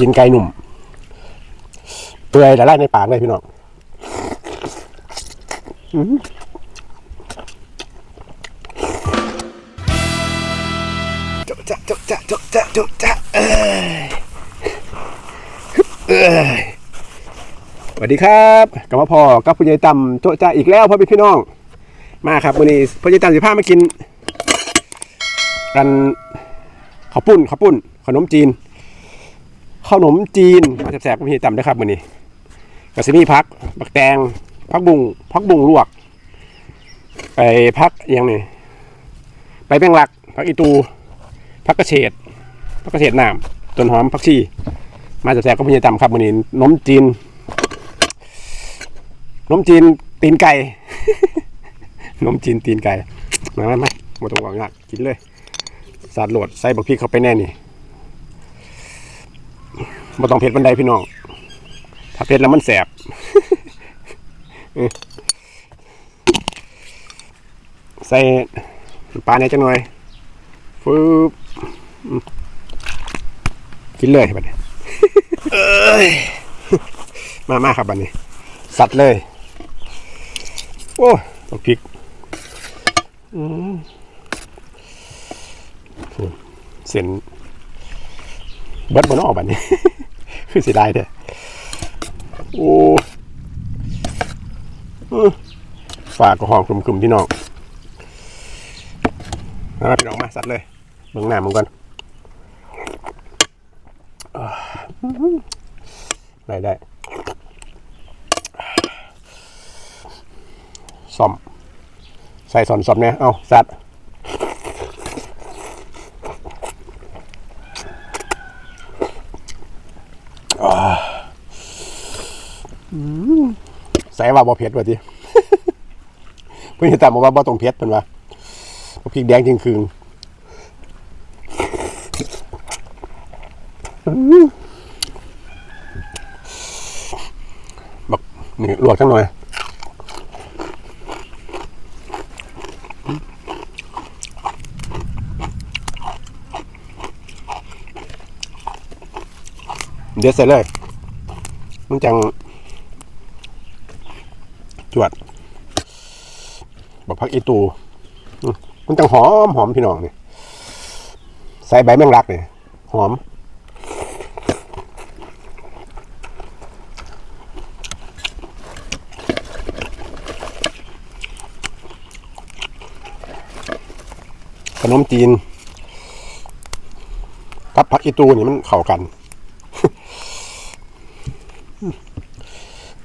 กินไก่หนุ่ม เปื่อยแต่ไล่ในปากเลยพี่น้องอื้อหือโจ๊ะจ๊ะจ๊ะจ๊ะจ๊ะจ๊ะโจ๊จะเอ้ยเอ้ยสวัสดีครับกับมาพอกับผู้ใหญ่ต่ำโจ๊ะจ๊ะอีกแล้วพ่อพี่พี่น้อง มาครับวันนี้พ่อใหญ่ต่ำสิพามากิน กันข้าวปุ้นข้าวปุ้น ขนมจีน ขานมจีนมาแสบๆกับพี่ต่ำนะครับมื้อนี้กระสิมีพักบักแตงพักบุงพักบุงลวกไปพักอยังนี่ไปแป้งหลักพักอีตูพักกระเฉดพักกระเฉดน้ำต้นหอมพักชีมาแสบๆกับพี่ต่ำครับมื้อนี้นมจีนนมจีนตีนไก่นมจีนตีนไก่มาไหมมาต้องหวังยากกินเลยสาดโหลดใส่บักพริกเข้าไปแน่นี่ บ่ต้องเผ็ดบันไดพี่น้อง ถ้าเผ็ดแล้วมันแสบเออใส่ปลาในจังหน่อยฟืบอืมกินเลยบัดนี้มามาครับบัดนี้ สัตว์เลย โอ้บักพริกเส้น เบิดบนออกแบบนี้ คือเสียดายเด้อโอ้ฝากกระหองกลุ่มๆพี่น้องมาพี่น้องมาสัตว์เลยเบิ่งหน้ามึงก่อนได้ได้ซ่อม ใส่สอนซ่อมเนี่ยเอาสัตว์ ว่าบ่เผ็ดว่าติเพิ่นตามมาว่าบ่ต้องเผ็ดเพิ่นว่าบ่พริกแดงจริงคืงบักนี่ลวกจังหน่อยเดี๋ยวใส่เลยมันจัง จวดบอกพักอีตูมันจังหอมหอมพี่น้องนี่ใส่ใบแมงลักนี่หอม ขนมจีนกับผักอีตูนี่มันเข้ากัน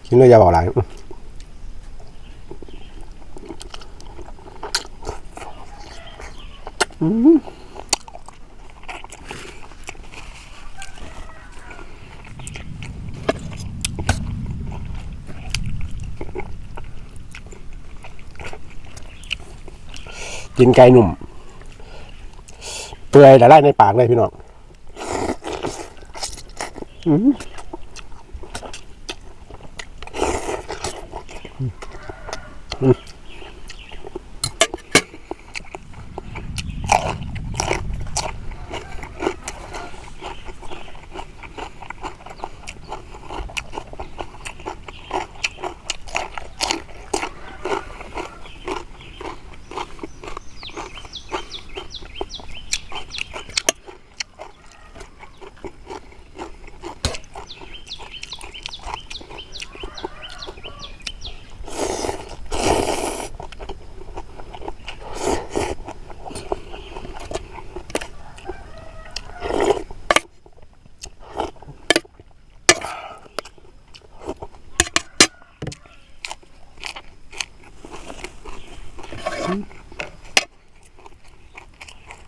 กินเลยอย่าบอกอะไรอื้อ กินไก่หนุ่ม เปื่อยแต่ไล่ในปากเลยพี่น้องอื้อหื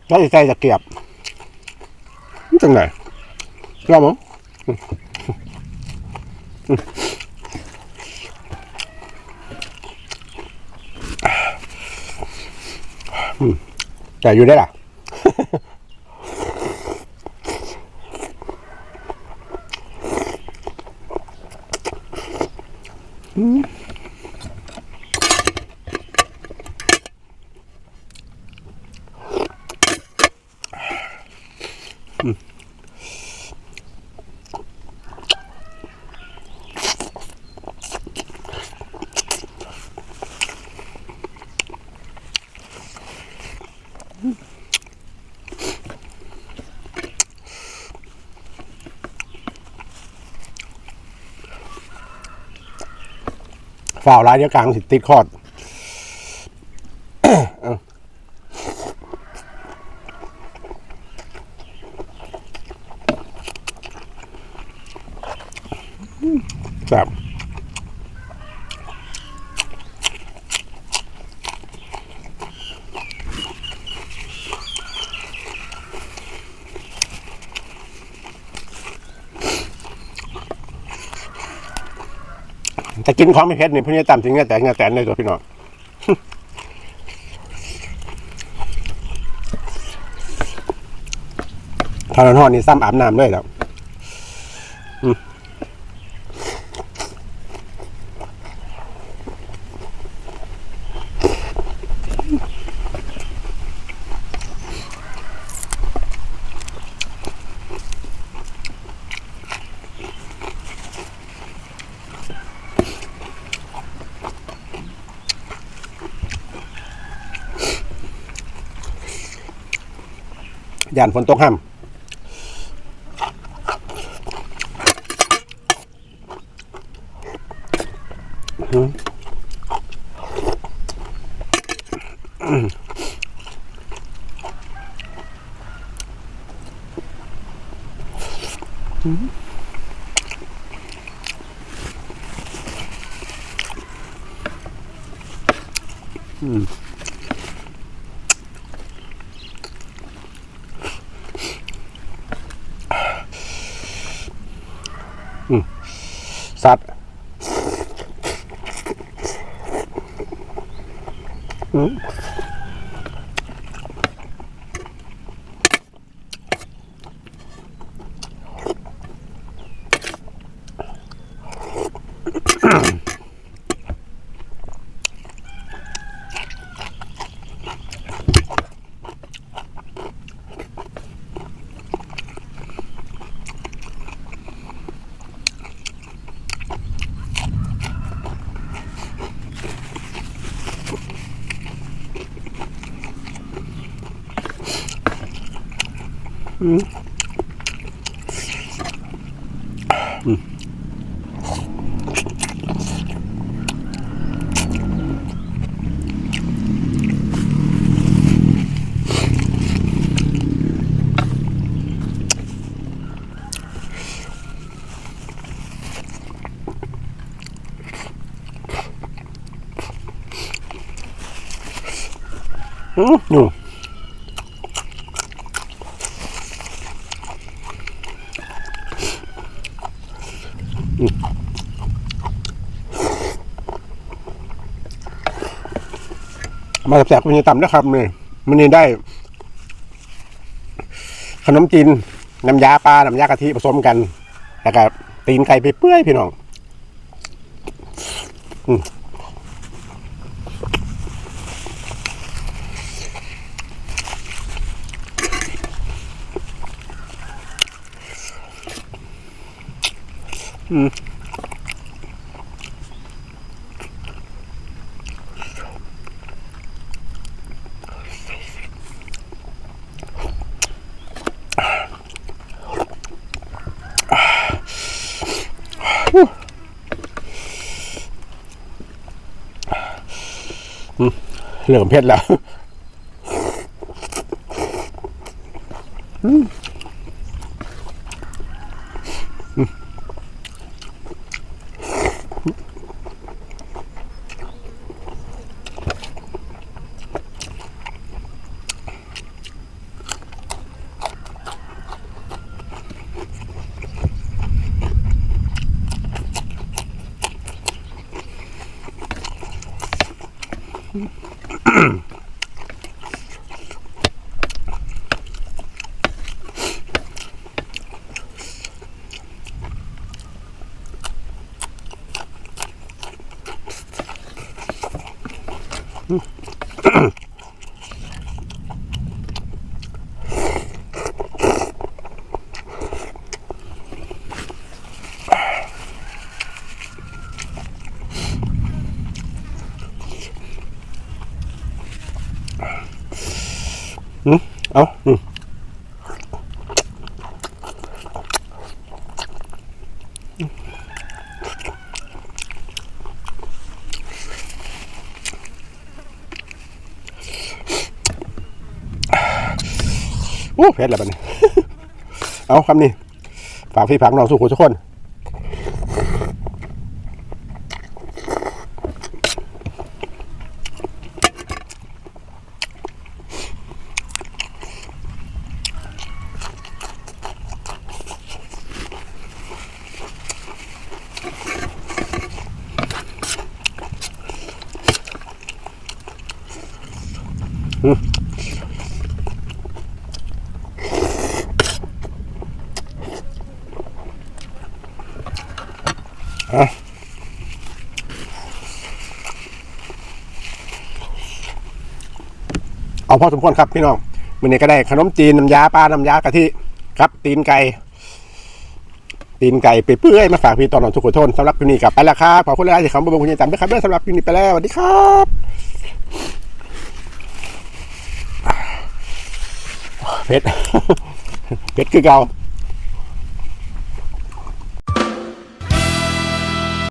แล้วใจจะเกียบจังไหนรอบมั้งอืมแต่อยู่ได้ล่ะ ฝ่าวร้ายเดียวกลางสิติดคอด ถ้ากินของไม่เผ็ดนี่พวกนี้ตามถึงเงี้ยแต่เงี้ยแต่ในตัวพี่น้องทานทอดนี่ซ้ำอาบน้ำด้วยแล้ว ย่านฝนตกห้ำ สัตว์ อืมอยู่ มาแสบๆมันจะต่ำนะครับนี่มันนี่ได้ ขนมจีนน้ำยาปลาน้ำยากะทิผสมกันแล้วก็ตีนไก่ไปเปื่อยพี่น้องเห ลือมเพ็ดแล้ว เอา เผ็ดแล้วบัดนี้ เอาคำนี้ฝากพี่ผักน้องสุขุทุกคน เอาพอสมควรครับพี่น้องวันนี้ก็ได้ขนมจีนน้ำยาปลาน้ำยากะทิครับ ตีนไก่ตีนไก่ไปเปื่อยมาฝากพี่ตอนนอนทุกคนทนสำหรับพี่นี้กลับไปแล้วครับขอบคุณหลายๆที่คำบอกคุณยายจำด้วยครับด้วยสำหรับพี่นี้ไปแล้วสวัสดีครับเผ็ดเผ็ดคือเก่า